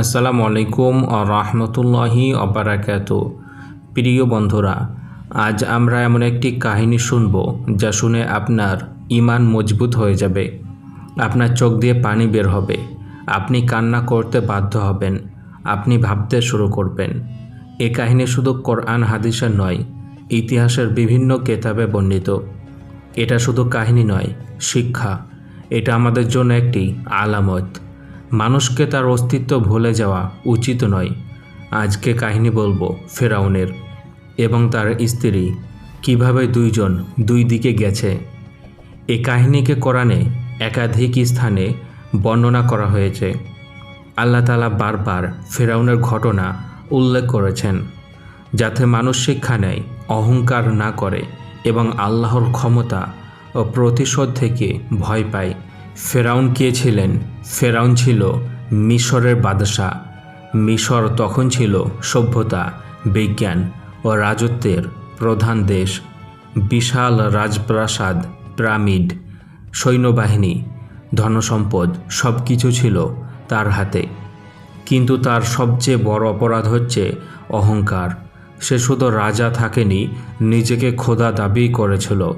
আসসালামু আলাইকুম রহমতুল্লাহি অবরাকাত প্রিয় বন্ধুরা, আজ আমরা এমন একটি কাহিনী শুনব যা শুনে আপনার ইমান মজবুত হয়ে যাবে, আপনার চোখ দিয়ে পানি বের হবে, আপনি কান্না করতে বাধ্য হবেন, আপনি ভাবতে শুরু করবেন। এ কাহিনী শুধু কোরআন, হাদিসের নয়, ইতিহাসের বিভিন্ন কেতাবে বর্ণিত। এটা শুধু কাহিনী নয়, শিক্ষা, এটা আমাদের জন্য একটি আলামত। মানুষকে তার অস্তিত্ব ভুলে যাওয়া উচিত নয়। আজকে কাহিনী বলব ফেরাউনের এবং তার স্ত্রী কীভাবে দুইজন দুই দিকে গেছে। এই কাহিনীকে কোরআনে একাধিক স্থানে বর্ণনা করা হয়েছে। আল্লাহ তালা বারবার ফেরাউনের ঘটনা উল্লেখ করেছেন, যাতে মানুষ শিক্ষা নেয়, অহংকার না করে এবং আল্লাহর ক্ষমতা ও প্রতিশোধ থেকে ভয় পায়। ফেরাউন কে ছিলেন? ফেরাউন ছিল মিশরের বাদশাহ। মিশর তখন ছিল সভ্যতা, বিজ্ঞান ও রাজত্বের প্রধান দেশ। বিশাল রাজপ্রাসাদ, পিরামিড, সৈন্যবাহিনী, ধনসম্পদ সব কিছু ছিল তার হাতে। কিন্তু তার সবচেয়ে বড় অপরাধ হচ্ছে অহংকার। সে শুধু রাজা থাকেনি, নিজেকে খোদা দাবি করেছিল।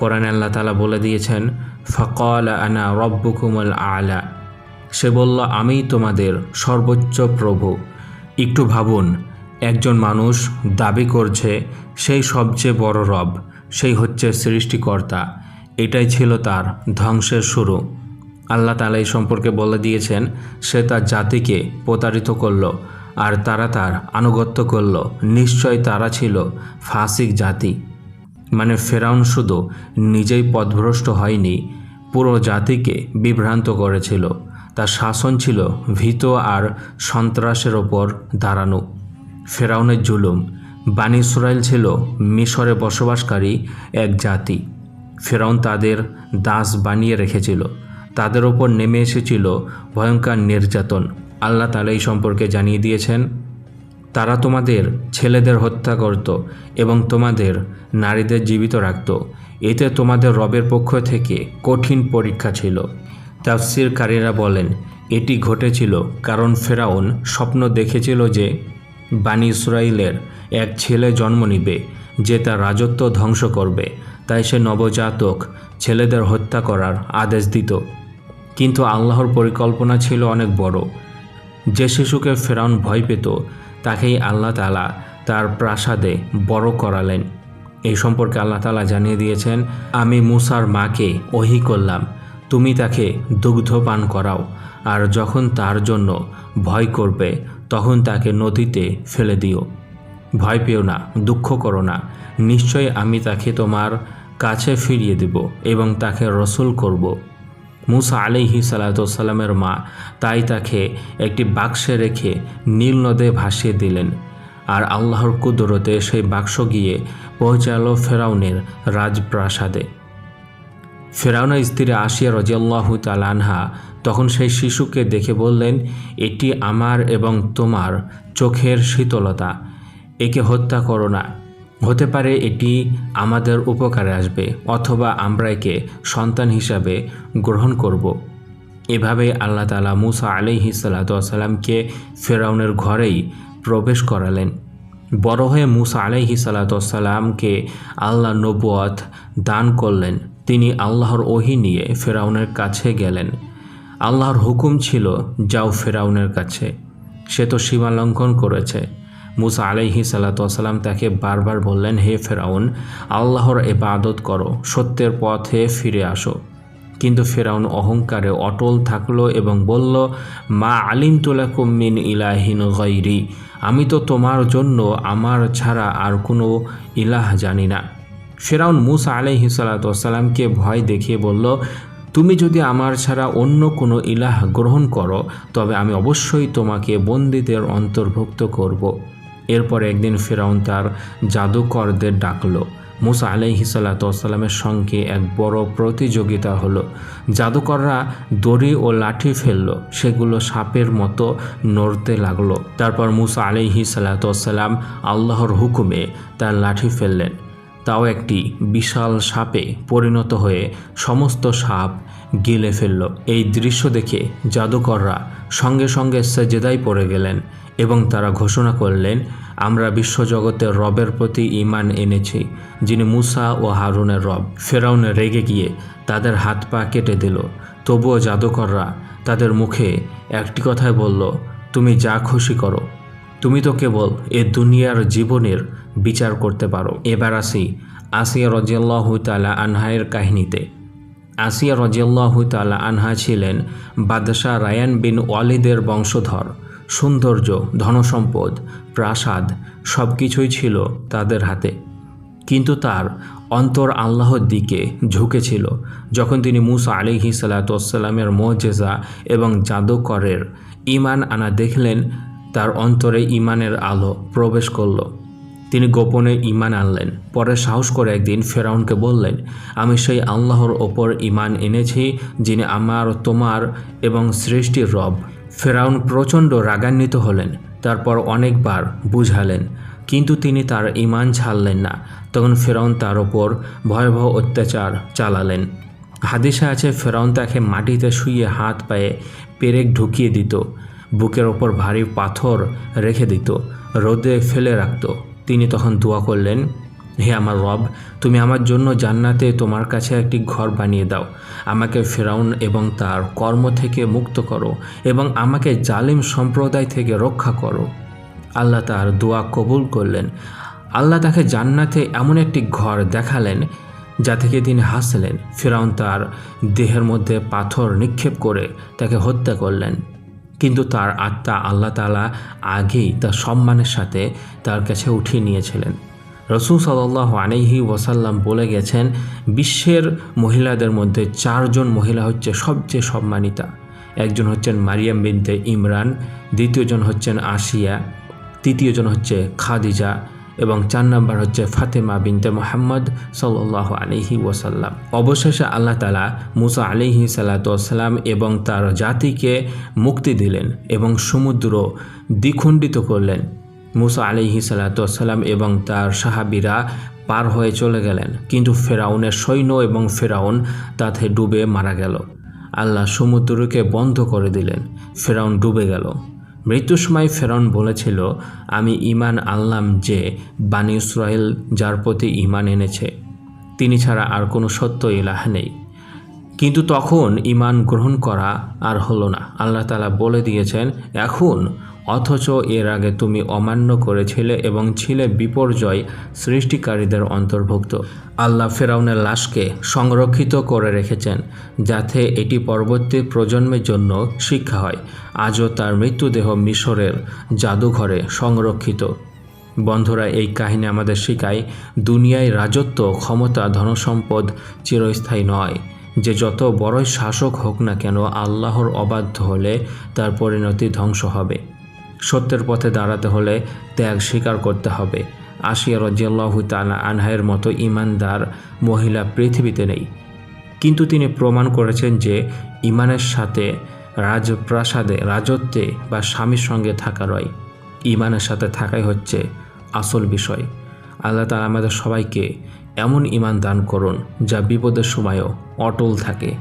কোরআন আল্লাহ তালা বলে দিয়েছেন, ফকল আনা রব্বুকুমল আলা। সে বলল আমিই তোমাদের সর্বোচ্চ প্রভু। একটু ভাবুন, একজন মানুষ দাবি করছে, সেই সবচেয়ে বড় রব, সেই হচ্ছে সৃষ্টিকর্তা। এটাই ছিল তার ধ্বংসের শুরু। আল্লাহ তালা এই সম্পর্কে বলে দিয়েছেন, সে তার জাতিকে প্রতারিত করল, আর তারা তার আনুগত্য করল। নিশ্চয় তারা ছিল ফাসিক জাতি। মানে ফেরাউন শুধু নিজেই পথভ্রষ্ট হয়নি, পুরো জাতিকে বিভ্রান্ত করেছিল। তার শাসন ছিল ভীত আর সন্ত্রাসের ওপর দাঁড়ানো। ফেরাউনের জুলুম, বানি ইসরায়েল ছিল মিশরে বসবাসকারী এক জাতি। ফেরাউন তাদের দাস বানিয়ে রেখেছিল। তাদের ওপর নেমে এসেছিল ভয়ঙ্কর নির্যাতন। আল্লাহ তালা এই সম্পর্কে জানিয়ে দিয়েছেন তারা তোমাদের ছেলেদের হত্যা করত এবং তোমাদের নারীদের জীবিত রাখত। এতে তোমাদের রবের পক্ষ থেকে কঠিন পরীক্ষা ছিল। তাফসিরকারীরা বলেন, এটি ঘটেছিল কারণ ফেরাউন স্বপ্ন দেখেছিল যে বানি ইসরায়েলের এক ছেলে জন্ম নিবে যে তার রাজত্ব ধ্বংস করবে। তাই সে নবজাতক ছেলেদের হত্যা করার আদেশ দিত। কিন্তু আল্লাহর পরিকল্পনা ছিল অনেক বড়। যে শিশুকে ফেরাউন ভয় পেত তাকেই আল্লাহ তালা তার প্রাসাদে বড় করালেন। এই সম্পর্কে আল্লাহ তালা জানিয়ে দিয়েছেন, আমি মুসার মাকে ওহি করলাম। তুমি তাকে দুগ্ধ পান করাও, আর যখন তার জন্য ভয় করবে, তখন তাকে নদীতে ফেলে দিও। ভয় পেও না, দুঃখ করো না। নিশ্চয় আমি তাকে তোমার কাছে ফিরিয়ে দেব এবং তাকে রসুল করব। মুসা আলিহি সালাতামের মা তাই তাকে একটি বাক্সে রেখে নীল নদে ভাসিয়ে দিলেন। আর আল্লাহর কুদরতে সেই বাক্স গিয়ে পৌঁছালো ফেরাউনের রাজপ্রাসাদে। ফেরাউনের স্ত্রী আসিয়া রজিয়াল্লাহ তালানহা তখন সেই শিশুকে দেখে বললেন, এটি আমার এবং তোমার চোখের শীতলতা। একে হত্যা করো না। হতে পারে এটি আমাদের উপকারে আসবে অথবা আমরা একে সন্তান হিসাবে গ্রহণ করব। এভাবে আল্লাহ তালা মুসা আলিহি সাল্লাতামকে ফেরাউনের ঘরেই প্রবেশ করালেন। বড় হয়ে মুসা আলাইহি সাল্লাতামকে আল্লাহ নবুয়াত দান করলেন। তিনি আল্লাহর ওহি নিয়ে ফেরাউনের কাছে গেলেন। আল্লাহর হুকুম ছিল, যাও ফেরাউনের কাছে। সে তো সীমা লঙ্ঘন করেছে। মুসা আলাইহি সাল্লাতাম তাকে বারবার বললেন, হে ফেরাউন, আল্লাহর এবাদত করো, সত্যের পথে ফিরে আসো কিন্তু ফেরাউন অহংকারে অটল থাকল এবং বলল, মা আলিম তুলাকুমিন ইলাহিন গৈরি আমি তো তোমার জন্য, আমার ছাড়া আর কোনো ইলাহ জানি না ফেরাউন মুসা আলাইহি সাল্লাতামকে ভয় দেখিয়ে বলল, তুমি যদি আমার ছাড়া অন্য কোনো ইলাহ গ্রহণ করো, তবে আমি অবশ্যই তোমাকে বন্দীদের অন্তর্ভুক্ত করব। এরপর একদিন ফেরাউন তার জাদুকরদের ডাকল। মুসা আলাইহি সাল্লাতামের সঙ্গে এক বড় প্রতিযোগিতা হলো। জাদুকররা দড়ি ও লাঠি ফেলল, সেগুলো সাপের মতো নড়তে লাগল। তারপর মুসা আলাইহি সাল্লাতাম আল্লাহর হুকুমে তার লাঠি ফেললেন। তাও একটি বিশাল সাপে পরিণত হয়ে সমস্ত সাপ গিলে ফেলল। এই দৃশ্য দেখে জাদুকররা সঙ্গে সঙ্গে সেজেদাই পড়ে গেলেন। এবং তারা ঘোষণা করলেন, আমরা বিশ্বজগতের রবের প্রতি ইমান এনেছি, যিনি মুসা ও হারুনের রব। ফেরাউন রেগে গিয়ে তাদের হাত পা কেটে দিল। তবুও জাদুকররা তাদের মুখে একটি কথাই বলল, তুমি যা খুশি করো। তুমি তো কেবল এ দুনিয়ার জীবনের বিচার করতে পারো। এবার আসি আসিয়া রজিয়াল্লাহ তালা আনহায়ের কাহিনীতে। আসিয়া রজিয়াল্লাহ তালা আনহা ছিলেন বাদশাহ রায়ান বিন ওয়ালিদের বংশধর। সৌন্দর্য, ধনসম্পদ, প্রাসাদ সব কিছুই ছিল তাদের হাতে। কিন্তু তার অন্তর আল্লাহর দিকে ঝুঁকেছিল। যখন তিনি মুসা আলিহি সালাতামের মজেজা এবং জাদুকরের ইমান আনা দেখলেন, তার অন্তরে ইমানের আলো প্রবেশ করল। তিনি গোপনে ইমান আনলেন। পরে সাহস করে একদিন ফেরাউনকে বললেন, আমি সেই আল্লাহর ওপর ইমান এনেছি, যিনি আমার, তোমার এবং সৃষ্টির রব। ফেরাউন প্রচণ্ড রাগান্বিত হলেন, তারপর অনেকবার বুঝালেন, কিন্তু তিনি তার ইমান ছাড়লেন না। তখন ফেরাউন তার ওপর ভয়াবহ অত্যাচার চালালেন। হাদিসে আছে, ফেরাউন তাকে মাটিতে শুয়ে হাত পায়ে পেরেক ঢুকিয়ে দিত, বুকের ওপর ভারী পাথর রেখে দিত, রোদে ফেলে রাখত। তিনি তখন দোয়া করলেন হে আমার রব, তুমি আমার জন্য জান্নাতে তোমার কাছে একটি ঘর বানিয়ে দাও। আমাকে ফেরাউন এবং তার কর্ম থেকে মুক্ত করো এবং আমাকে জালিম সম্প্রদায় থেকে রক্ষা করো। আল্লাহ তার দোয়া কবুল করলেন। আল্লাহ তাকে জান্নাতে এমন একটি ঘর দেখালেন যা থেকে তিনি হাসলেন। ফেরাউন তার দেহের মধ্যে পাথর নিক্ষেপ করে তাকে হত্যা করলেন। কিন্তু তার আত্মা আল্লাহ তালা আগেই তার সম্মানের সাথে তার কাছে উঠিয়ে নিয়েছিলেন। রসুল সাল্লাহ আলহি ওয়াসাল্লাম বলে গেছেন, বিশ্বের মহিলাদের মধ্যে চারজন মহিলা হচ্ছে সবচেয়ে সম্মানিতা। একজন হচ্ছেন মারিয়াম বিনতে ইমরান দ্বিতীয়জন হচ্ছেন আসিয়া তৃতীয়জন হচ্ছে খাদিজা এবং চার নম্বর হচ্ছে ফাতেমা বিনতে মোহাম্মদ সাল্লাহ আলহি ওয়াসাল্লাম। অবশেষে আল্লাহ তালা মুসা আলিহি সাল্লাতাম এবং তার জাতিকে মুক্তি দিলেন এবং সমুদ্র দ্বিখণ্ডিত করলেন। মুসা আলিহি সাল্লাতাম এবং তার সাহাবিরা পার হয়ে চলে গেলেন। কিন্তু ফেরাউনের সৈন্য এবং ফেরাউন তাতে ডুবে মারা গেল। আল্লাহ সমুদ্রকে বন্ধ করে দিলেন। ফেরাউন ডুবে গেল। মৃত্যুর সময় ফেরাউন বলেছিল, আমি ইমান আনলাম যে বানি ইসরায়েল যার প্রতি ইমান এনেছে। তিনি ছাড়া আর কোনো সত্য ইলাহ নেই। কিন্তু তখন ইমান গ্রহণ করা আর হলো না। আল্লাহ তালা বলে দিয়েছেন, এখন অথচ এর আগে তুমি অমান্য করেছিলে এবং ছিলে বিপর্যয় সৃষ্টিকারীদের অন্তর্ভুক্ত। আল্লাহ ফেরাউনের লাশকে সংরক্ষিত করে রেখেছেন, যাতে এটি পরবর্তী প্রজন্মের জন্য শিক্ষা হয়। আজও তার মৃত্যুদেহ মিশরের জাদুঘরে সংরক্ষিত। বন্ধুরা, এই কাহিনী আমাদের শেখায়, দুনিয়ায় রাজত্ব, ক্ষমতা, ধনসম্পদ চিরস্থায়ী নয়। যে যত বড়ই শাসক হোক না কেন, আল্লাহর অবাধ্য হলে তার পরিণতি ধ্বংস হবে। সত্যের পথে দাঁড়াতে হলে ত্যাগ স্বীকার করতে হবে। আশিয়া রজিয়াল্লাহ তালা আনহায়ের মতো ইমানদার মহিলা পৃথিবীতে নেই। কিন্তু তিনি প্রমাণ করেছেন যে ইমানের সাথে রাজপ্রাসাদে রাজত্বে বা স্বামীর সঙ্গে থাকা রয় ইমানের সাথে থাকাই হচ্ছে আসল বিষয়। আল্লাহ তালা আমাদের সবাইকে এমন ইমান দান করুন যা বিপদের সময়ও অটল থাকে।